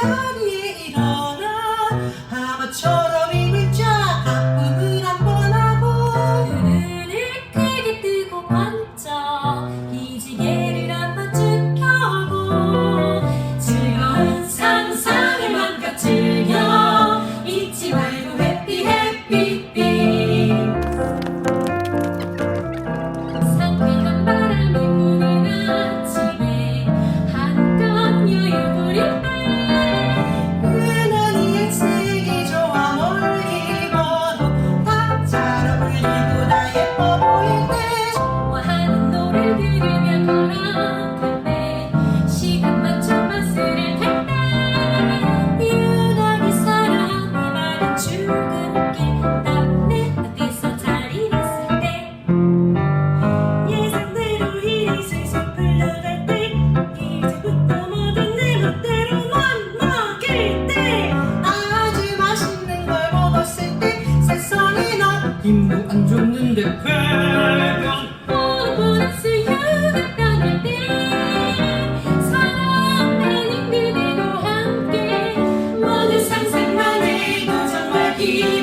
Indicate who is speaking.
Speaker 1: 자리에 일어나 아마처럼 입을 쫙 아픔을 한번 하고
Speaker 2: 그늘을 크게 뜨고 반짝 이지게
Speaker 1: 一不大掩
Speaker 2: 사랑되는 그대와 함께 모든 상상만 해도
Speaker 1: 정말
Speaker 2: 기